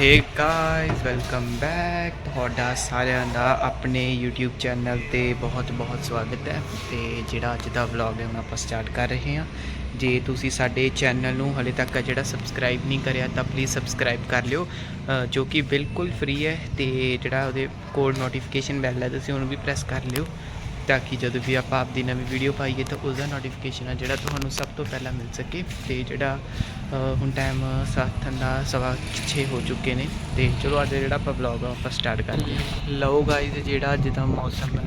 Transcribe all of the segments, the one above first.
Hey guys welcome back ਤੁਹਾਡਾ ਸਾਰਿਆਂ ਦਾ ਆਪਣੇ YouTube ਚੈਨਲ ਤੇ ਬਹੁਤ-ਬਹੁਤ ਸਵਾਗਤ ਹੈ ਤੇ ਜਿਹੜਾ ਅੱਜ ਦਾ ਵਲੌਗ ਹੈ, ਹੁਣ ਆਪਾਂ ਸਟਾਰਟ ਕਰ ਰਹੇ ਹਾਂ। ਜੇ ਤੁਸੀਂ ਸਾਡੇ ਚੈਨਲ ਨੂੰ ਹਲੇ ਤੱਕ ਜਿਹੜਾ ਸਬਸਕ੍ਰਾਈਬ ਨਹੀਂ ਕਰਿਆ, ਤਾਂ ਪਲੀਜ਼ ਸਬਸਕ੍ਰਾਈਬ ਕਰ ਲਿਓ ਜੋ ਕਿ ਬਿਲਕੁਲ ਫ੍ਰੀ ਹੈ ਤੇ ਜਿਹੜਾ ਉਹਦੇ ਕੋਡ ਨੋਟੀਫਿਕੇਸ਼ਨ ਬੈਲ ਹੈ, ਤੁਸੀਂ ਉਹਨੂੰ ਵੀ ਪ੍ਰੈਸ ਕਰ ਲਿਓ, ਤਾਂ ਕਿ ਜਦੋਂ ਵੀ ਆਪਾਂ ਆਪਦੀ ਨਵੀਂ ਵੀਡੀਓ ਪਾਈਏ, ਤਾਂ ਉਸ ਦਾ ਨੋਟੀਫਿਕੇਸ਼ਨ ਆ ਜਿਹੜਾ ਤੁਹਾਨੂੰ ਸਭ ਤੋਂ ਪਹਿਲਾਂ ਮਿਲ ਸਕੇ ਤੇ ਜਿਹੜਾ ਹੁਣ ਟਾਈਮ ਸੱਤ ਦਾ ਸਵਾ 6 ਹੋ ਚੁੱਕੇ ਨੇ ਤੇ ਚਲੋ ਅੱਜ ਜਿਹੜਾ ਆਪਾਂ ਵਲੌਗ ਆ, ਆਪਾਂ ਸਟਾਰਟ ਕਰਦੇ ਹਾਂ। ਲਓ ਗਾਇਜ਼ ਜਿਹੜਾ ਅੱਜ ਦਾ ਮੌਸਮ ਹੈ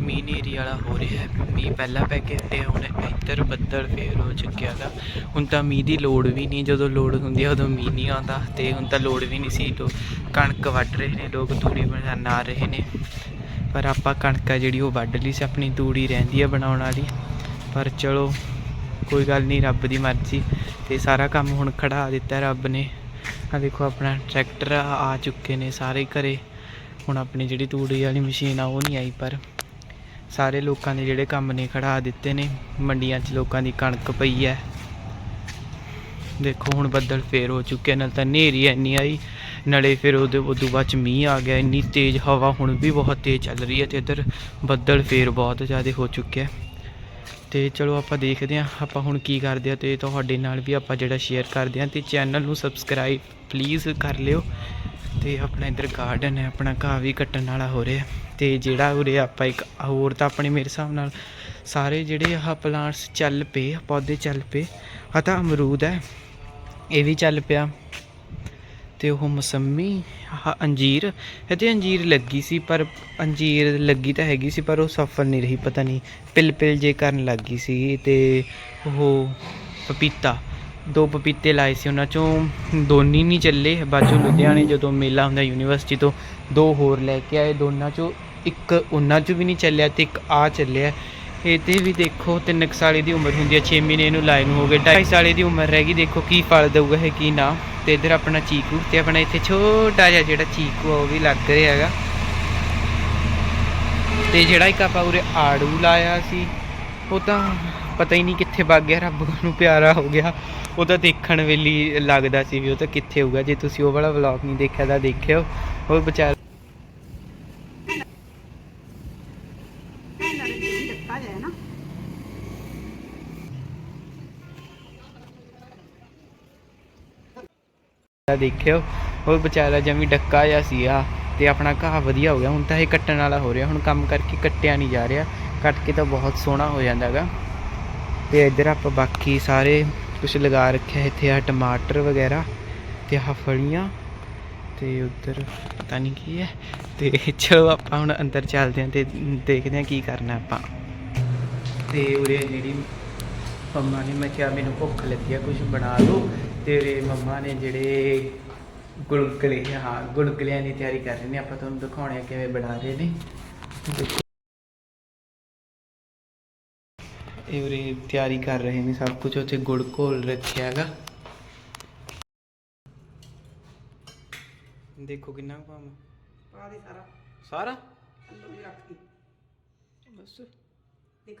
ਮੀਂਹ ਏਰੀਆ ਵਾਲਾ ਹੋ ਰਿਹਾ ਹੈ। ਮੀਂਹ ਪਹਿਲਾਂ ਪੈ ਕੇ ਹਟਿਆ ਹੁਣ ਇੱਧਰ ਬੱਦਲ ਫੇਰ ਹੋ ਚੁੱਕਿਆ ਗਾ। ਹੁਣ ਤਾਂ ਮੀਂਹ ਦੀ ਲੋੜ ਵੀ ਨਹੀਂ, ਜਦੋਂ ਲੋੜ ਹੁੰਦੀ ਆ ਉਦੋਂ ਮੀਂਹ ਨਹੀਂ ਆਉਂਦਾ ਤੇ ਹੁਣ ਤਾਂ ਲੋੜ ਵੀ ਨਹੀਂ ਸੀ ਲੋ ਕਣਕ ਵੱਢ ਰਹੇ ਨੇ, ਲੋਕ ਤੂੜੀ ਆ ਰਹੇ ਨੇ। ਪਰ ਆਪਾਂ ਕਣਕ ਆ ਜਿਹੜੀ ਉਹ ਵੱਢ ਲਈ ਸੀ, ਆਪਣੀ ਤੂੜੀ ਰਹਿੰਦੀ ਹੈ ਬਣਾਉਣ ਵਾਲੀ। ਪਰ ਚਲੋ, ਕੋਈ ਗੱਲ ਨਹੀਂ, ਰੱਬ ਦੀ ਮਰਜ਼ੀ। ਤੇ ਸਾਰਾ ਕੰਮ ਹੁਣ ਖੜਾ ਦਿੱਤਾ ਰੱਬ ਨੇ। ਆ ਦੇਖੋ ਆਪਣਾ ਟਰੈਕਟਰ ਆ ਚੁੱਕੇ ਨੇ ਸਾਰੇ ਘਰੇ। ਹੁਣ ਆਪਣੀ ਜਿਹੜੀ ਤੂੜੀ ਵਾਲੀ ਮਸ਼ੀਨ ਆ, ਉਹ ਨਹੀਂ ਆਈ ਪਰ ਸਾਰੇ ਲੋਕਾਂ ਦੇ ਜਿਹੜੇ ਕੰਮ ਨੇ ਖੜਾ ਦਿੱਤੇ ਨੇ। ਮੰਡੀਆਂ 'ਚ ਲੋਕਾਂ ਦੀ ਕਣਕ ਪਈ ਹੈ ਦੇਖੋ ਹੁਣ ਬੱਦਲ ਫੇਰ ਹੋ ਚੁੱਕੇ ਨਾਲ ਤਾਂ ਹਨੇਰੀ ਇੰਨੀ ਆਈ, ਨਲੇ ਫਿਰ ਉਹਦੇ ਉਦੋਂ ਬਾਅਦ ਚ ਮੀਂਹ ਆ ਗਿਆ। ਇੰਨੀ ਤੇਜ਼ ਹਵਾ ਹੁਣ ਵੀ ਬਹੁਤ ਤੇਜ਼ ਚੱਲ ਰਹੀ ਹੈ ਤੇ ਇੱਧਰ ਬੱਦਲ ਫੇਰ ਬਹੁਤ ਜ਼ਿਆਦਾ ਹੋ ਚੁੱਕਿਆ ਤੇ ਚਲੋ ਆਪਾਂ ਦੇਖਦੇ ਹਾਂ ਆਪਾਂ ਹੁਣ ਕੀ ਕਰਦੇ ਆ ਤੇ ਤੁਹਾਡੇ ਨਾਲ ਵੀ ਆਪਾਂ ਜਿਹੜਾ ਸ਼ੇਅਰ ਕਰਦੇ ਹਾਂ ਤੇ ਚੈਨਲ ਨੂੰ ਸਬਸਕ੍ਰਾਈਬ ਪਲੀਜ਼ ਕਰ ਲਿਓ ਤੇ ਆਪਣਾ ਇੱਧਰ ਗਾਰਡਨ ਹੈ, ਆਪਣਾ ਘਾਹ ਵੀ ਕੱਟਣ ਵਾਲਾ ਹੋ ਰਿਹਾ ਤੇ ਜਿਹੜਾ ਉਰੇ ਆਪਾਂ ਇੱਕ ਹੋਰ ਤਾਂ ਆਪਣੇ ਮੇਰੇ ਹਿਸਾਬ ਨਾਲ ਸਾਰੇ ਜਿਹੜੇ ਆਹ ਪਲਾਂਟਸ ਚੱਲ ਪਏ ਪੌਦੇ ਚੱਲ ਪਏ ਆ ਤਾਂ ਅਮਰੂਦ ਹੈ, ਇਹ ਵੀ ਚੱਲ ਪਿਆ। ਤੇ ਉਹ ਮਸੰਮੀ ਆਹ ਅੰਜੀਰ ਇਹ ਅੰਜੀਰ ਲੱਗੀ ਸੀ, ਪਰ ਅੰਜੀਰ ਲੱਗੀ ਤਾਂ ਹੈਗੀ ਸੀ, ਪਰ ਉਹ ਸਫਲ ਨਹੀਂ ਰਹੀ, ਪਤਾ ਨਹੀਂ ਪਿਲ ਪਿਲ ਜੇ ਕਰਨ ਲੱਗ ਗਈ ਸੀ ਤੇ ਉਹ ਪਪੀਤਾ, ਦੋ ਪਪੀਤੇ ਲਾਏ ਸੀ ਉਹਨਾਂ ਚੋਂ, ਦੋਨੀ ਨਹੀਂ ਚੱਲੇ ਬਾਜੂ ਲੁਧਿਆਣੇ ਜਦੋਂ ਮੇਲਾ ਹੁੰਦਾ ਯੂਨੀਵਰਸਿਟੀ ਤੋਂ, ਦੋ ਹੋਰ ਲੈ ਕੇ ਆਏ, ਦੋਨਾਂ ਚੋਂ ਇੱਕ ਉਹਨਾਂ ਚੋਂ ਵੀ ਨਹੀਂ ਚੱਲਿਆ ਤੇ ਇੱਕ ਆ ਚੱਲਿਆ। ਇਹ ਤੇ ਵੀ ਦੇਖੋ, ਤਿੰਨ ਕੁ ਸਾਲ ਦੀ ਉਮਰ ਹੁੰਦੀ ਹੈ 6 ਮਹੀਨੇ ਇਹਨੂੰ ਲਾਏ ਨੂੰ ਹੋ ਗਏ 2.5 ਸਾਲ ਦੀ ਉਮਰ ਰਹਿ ਗਈ, ਦੇਖੋ ਕੀ ਫਲ ਦਊਗਾ ਹੈ ਕੀ ਨਾ। ਤੇ ਇਧਰ ਆਪਣਾ ਚੀਕੂ ਤੇ ਆਪਣਾ ਇੱਥੇ ਛੋਟਾ ਜਿਹਾ ਜਿਹੜਾ ਚੀਕੂ ਆ, ਉਹ ਵੀ ਲੱਗ ਰਿਹਾ ਹੈਗਾ। ਤੇ ਜਿਹੜਾ ਇੱਕ ਆਪਾਂ ਉਰੇ ਆੜੂ ਲਾਇਆ ਸੀ, ਉਹ ਤਾਂ ਪਤਾ ਹੀ ਨਹੀਂ ਕਿੱਥੇ ਵਗ ਗਿਆ, ਰੱਬ ਨੂੰ ਪਿਆਰਾ ਹੋ ਗਿਆ। ਉਹ ਤਾਂ ਦੇਖਣ ਵੇਲੇ ਲੱਗਦਾ ਸੀ ਵੀ ਉਹ ਤਾਂ ਕਿੱਥੇ ਹੋਊਗਾ। ਜੇ ਤੁਸੀਂ ਉਹ ਵਾਲਾ ਵਲੌਗ ਨਹੀਂ ਦੇਖਿਆ ਤਾਂ ਦੇਖਿਓ। ਉਹ ਵਿਚਾਰ ਇਹਨਾਂ ਦੇ ਵੀ ਦਿੱਤਾ ਜਾਏ ਨਾ ਦਾ ਦੇਖਿਓ। ਉਹ ਵਿਚਾਰਾ ਜਮੀ ਡੱਕਾ ਜਿਹਾ ਸੀ ਆ ਤੇ ਆਪਣਾ ਘਾਹ ਵਧੀਆ ਹੋ ਗਿਆ। ਹੁਣ ਤਾਂ ਇਹ ਕੱਟਣ ਵਾਲਾ ਹੋ ਰਿਹਾ। ਹੁਣ ਕੰਮ ਕਰਕੇ ਕੱਟਿਆ ਨਹੀਂ ਜਾ ਰਿਹਾ। ਕੱਟ ਕੇ ਤਾਂ ਬਹੁਤ ਸੋਹਣਾ ਹੋ ਜਾਂਦਾ ਤੇ ਇੱਧਰ ਆਪਾਂ ਬਾਕੀ ਸਾਰੇ ਕੁਝ ਲਗਾ ਰੱਖਿਆ ਇੱਥੇ ਆ ਟਮਾਟਰ ਵਗੈਰਾ ਤੇ ਆਹ ਫਲੀਆਂ ਤੇ ਉੱਧਰ ਪਤਾ ਨਹੀਂ ਕੀ ਹੈ। ਤੇ ਚਲੋ ਆਪਾਂ ਹੁਣ ਅੰਦਰ ਚੱਲਦੇ ਹਾਂ ਤੇ ਦੇਖਦੇ ਹਾਂ ਕੀ ਕਰਨਾ ਆਪਾਂ। ਤੇ ਉਰੇ ਜਿਹੜੀ ਮੰਮਾ ਨੇ ਮੈਂ ਕਿਹਾ ਮੈਨੂੰ ਭੁੱਖ ਲੱਗੀ ਆ ਕੁਝ ਬਣਾ ਲਓ। ਤੇਰੇ ਮੰਮਾ ਨੇ ਜਿਹੜੇ ਗੁਲਗੁਲੇ ਹਾਂ ਗੁਲਗੁਲਿਆਂ ਦੀ ਤਿਆਰੀ ਕਰ ਰਹੇ ਨੇ ਆਪਾਂ ਤੁਹਾਨੂੰ ਦਿਖਾਉਣੇ ਆ ਕਿਵੇਂ ਬਣਾ ਰਹੇ ਨੇ। ਇਹ ਉਰੇ ਤਿਆਰੀ ਕਰ ਰਹੇ ਨੇ ਸਭ ਕੁਝ ਉੱਥੇ ਗੁੜ ਘੋਲ ਰੱਖਿਆ ਹੈਗਾ। ਦੇਖੋ ਕਿੰਨਾ ਕੁ ਪਾਵਾਂ ਪਾ ਦੇ ਸਾਰਾ। ਸਾਰਾ? ਵੀ ਰੱਖ ਦੀ ਬਸ। ਦੇਖ।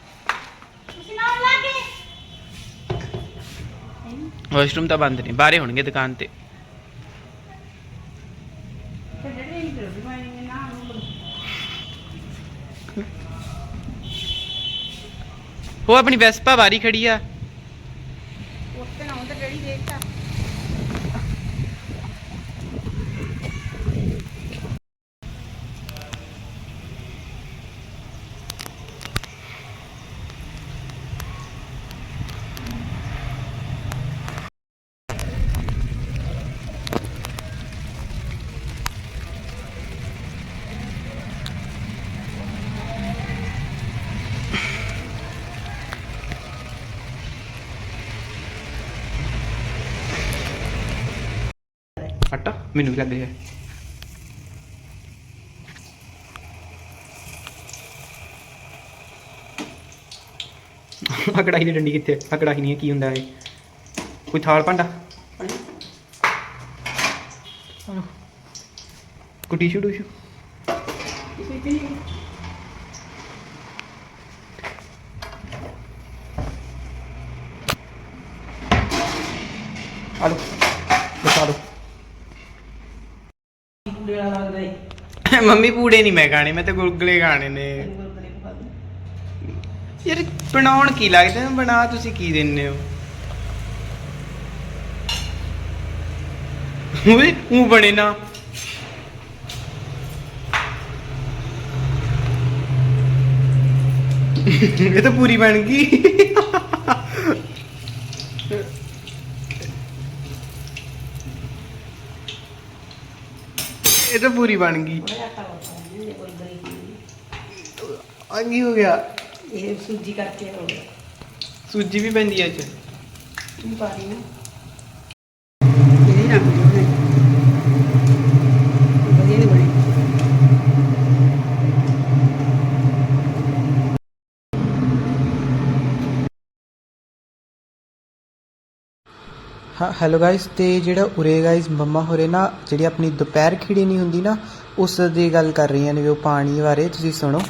ਵਾਸ਼ਰੂਮ ਤਾਂ ਬੰਦ ਨੇ ਬਾਹਰੇ ਹੋਣਗੇ ਦੁਕਾਨ ਤੇ। ਉਹ ਆਪਣੀ ਵੈਸਪਾ ਬਾਰੀ ਖੜੀ ਆ। ਮੈਨੂੰ ਵੀ ਲੱਗ ਰਿਹਾ ਆ ਕੜਾਹੀ ਦੀ ਡੰਡੀ ਕਿੱਥੇ? ਆ ਕੜਾਹੀ ਨਹੀਂ ਹੈ ਕੀ ਹੁੰਦਾ ਇਹ? ਕੋਈ ਥਾਲ ਭਾਂਡਾ। ਕੋਈ ਟਿਸ਼ੂ ਟਿਸ਼ੂ? ਆ ਲਓ ਬਤਾ ਲਓ ਮੰਮੀ ਪੂੜੇ ਨਹੀਂ ਮੈਂ ਖਾਣੇ, ਮੈਂ ਤਾਂ ਗੁਲਗੁਲੇ ਖਾਣੇ ਨੇ। ਯਾਰ ਬਣਾਉਣ ਕੀ ਲੱਗਦਾ ਬਣਾ ਤੁਸੀਂ ਕੀ ਦਿੰਦੇ ਹੋ? ਓਏ ਉਹ ਬਣੇ ਨਾ। ਇਹ ਤਾਂ ਪੂਰੀ ਬਣ ਗਈ। ਤਾਂ ਪੂਰੀ ਬਣ ਗਈ। ਆ ਕੀ ਹੋ ਗਿਆ? ਇਹ ਸੂਜੀ ਕਰਕੇ ਹੋ ਗਿਆ। ਸੂਜੀ ਵੀ ਪੈਂਦੀ ਇਹ ਚ ਤੂੰ ਪਾ ਰਹੀ ਨਾ। ਇਹ ਨਾ ਵਧੀਆ ਹਾਂ ਹੈਲੋ ਗਾਇਸ ਤੇ ਜਿਹੜਾ ਉਰੇ ਗਾਇਸ ਮੰਮਾ ਹੋਰੇ ਨਾ, ਜਿਹੜੀ ਆਪਣੀ ਦੁਪਹਿਰ ਖਿੜੀ ਨਹੀਂ ਹੁੰਦੀ ਨਾ, ਉਸ ਦੀ ਗੱਲ ਕਰ ਰਹੀਆਂ ਨੇ ਵੀ ਉਹ ਪਾਣੀ ਬਾਰੇ, ਤੁਸੀਂ ਸੁਣੋ।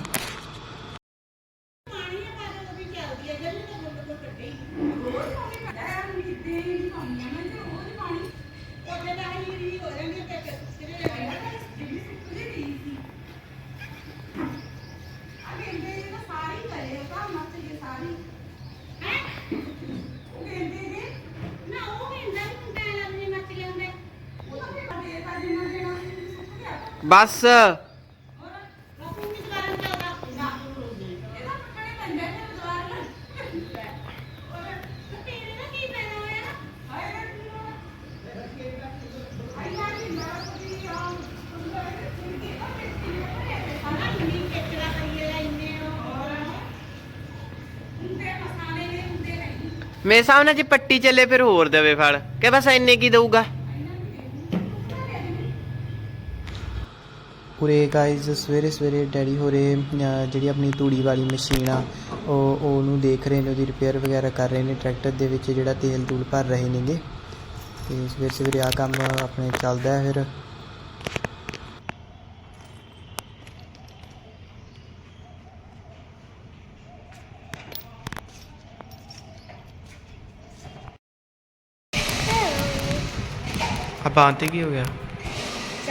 ਬਸ। ਮੇਰੇ ਸਾਹਮਣੇ ਜੇ ਪੱਟੀ ਚੱਲੇ, ਫਿਰ ਹੋਰ ਦੇਵੇ ਫਲ। ਕਿ ਬਸ ਇੰਨੇ ਕੀ ਦਊਗਾ? ਉਰੇ ਗਾਇਜ਼ ਸਵੇਰੇ ਸਵੇਰੇ ਡੈਡੀ ਹੋਰੇ ਜਿਹੜੀ ਆਪਣੀ ਤੂੜੀ ਵਾਲੀ ਮਸ਼ੀਨ ਆ, ਉਹ, ਉਹਨੂੰ ਦੇਖ ਰਹੇ ਨੇ, ਉਹਦੀ ਰਿਪੇਅਰ ਵਗੈਰਾ ਕਰ ਰਹੇ ਨੇ ਟਰੈਕਟਰ ਦੇ ਵਿੱਚ ਜਿਹੜਾ ਤੇਲ ਤੂਲ ਭਰ ਰਹੇ ਨੇਗੇ। ਤੇ ਸਵੇਰੇ ਸਵੇਰੇ ਆ ਕੰਮ ਆਪਣੇ ਚੱਲਦਾ ਹੈ ਫਿਰ। ਆ ਬਾਂਹ ਤੇ ਕੀ ਹੋ ਗਿਆ?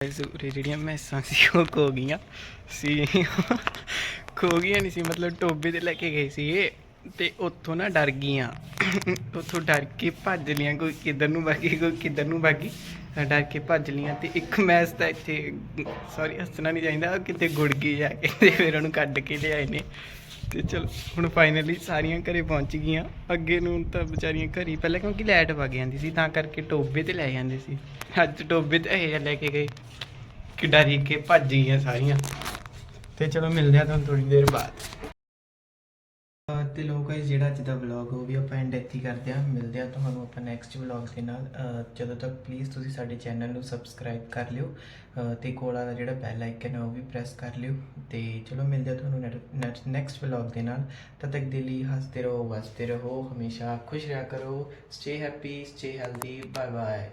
ਗਾਇਸ ਉਰੇ ਜਿਹੜੀਆਂ ਮੈਸਾਂ ਸੀ, ਉਹ ਖੋ ਗਈਆਂ ਸੀ। ਖੋ ਗਈਆਂ ਨਹੀਂ ਸੀ, ਮਤਲਬ ਟੋਬੇ ਤੇ ਲੈ ਕੇ ਗਏ ਸੀ ਇਹ ਤੇ ਉੱਥੋਂ ਨਾ ਡਰ ਗਈਆਂ। ਉੱਥੋਂ ਡਰ ਕੇ ਭੱਜ ਲੀਆਂ, ਕੋਈ ਕਿੱਧਰ ਨੂੰ ਭਾਗੀ ਕੋਈ ਕਿੱਧਰ ਨੂੰ ਭਾਗੀ ਡਰ ਕੇ ਭੱਜ ਲੀਆਂ ਤੇ ਇੱਕ ਮੈਸ ਤਾਂ ਇੱਥੇ ਸੌਰੀ ਹੱਸਣਾ ਨਹੀਂ ਚਾਹੀਦਾ ਕਿਤੇ ਗੁੜ ਗਈ ਜਾ ਕੇ ਤੇ ਫਿਰ ਉਹਨੂੰ ਕੱਢ ਕੇ ਲਿਆਏ ਨੇ। ਤੇ ਚਲ, ਹੁਣ ਫਾਈਨਲੀ ਸਾਰੀਆਂ ਘਰੇ ਪਹੁੰਚ ਗਈਆਂ। ਅੱਗੇ ਨੂੰ ਤਾਂ ਵਿਚਾਰੀਆਂ ਘਰੀ, ਪਹਿਲਾਂ ਕਿਉਂਕਿ ਲਾਈਟ ਵਗ ਜਾਂਦੀ ਸੀ, ਤਾਂ ਕਰਕੇ ਟੋਬੇ ਤੇ ਲੈ ਜਾਂਦੇ ਸੀ। ਅੱਜ ਟੋਬੇ ਤੇ ਇਹ ਲੈ ਕੇ ਗਏ। ਕਿ ਡਰੀ ਕੇ ਭੱਜ ਗਈਆਂ ਸਾਰੀਆਂ। ਤੇ ਚਲੋ ਮਿਲਦੇ ਆ ਤੁਹਾਨੂੰ ਥੋੜੀ ਦੇਰ ਬਾਅਦ। ਤੇ ਲੋ ਗਾਇਸ ਜਿਹੜਾ ਅੱਜ ਦਾ ਵਲੌਗ ਉਹ ਵੀ ਆਪਾਂ ਐਂਡ ਇੱਥੇ ਕਰਦੇ ਹਾਂ। ਮਿਲਦੇ ਹਾਂ ਤੁਹਾਨੂੰ ਆਪਾਂ ਨੈਕਸਟ ਵਲੌਗ ਦੇ ਨਾਲ। ਜਦੋਂ ਤੱਕ ਪਲੀਜ਼ ਤੁਸੀਂ ਸਾਡੇ ਚੈਨਲ ਨੂੰ ਸਬਸਕ੍ਰਾਈਬ ਕਰ ਲਿਓ, ਅਹ, ਤੇ ਕੋਲ ਵਾਲਾ ਜਿਹੜਾ ਬੈਲ ਆਈਕਨ ਹੈ ਉਹ ਵੀ ਪ੍ਰੈਸ ਕਰ ਲਿਓ। ਤੇ ਚਲੋ, ਮਿਲਦੇ ਹਾਂ ਤੁਹਾਨੂੰ ਨੈਕਸਟ ਵਲੌਗ ਦੇ ਨਾਲ। ਤਦ ਤੱਕ ਦੇ ਲਈ ਹੱਸਦੇ ਰਹੋ, ਵਸਦੇ ਰਹੋ, ਹਮੇਸ਼ਾ ਖੁਸ਼ ਰਿਹਾ ਕਰੋ। Stay happy stay healthy bye bye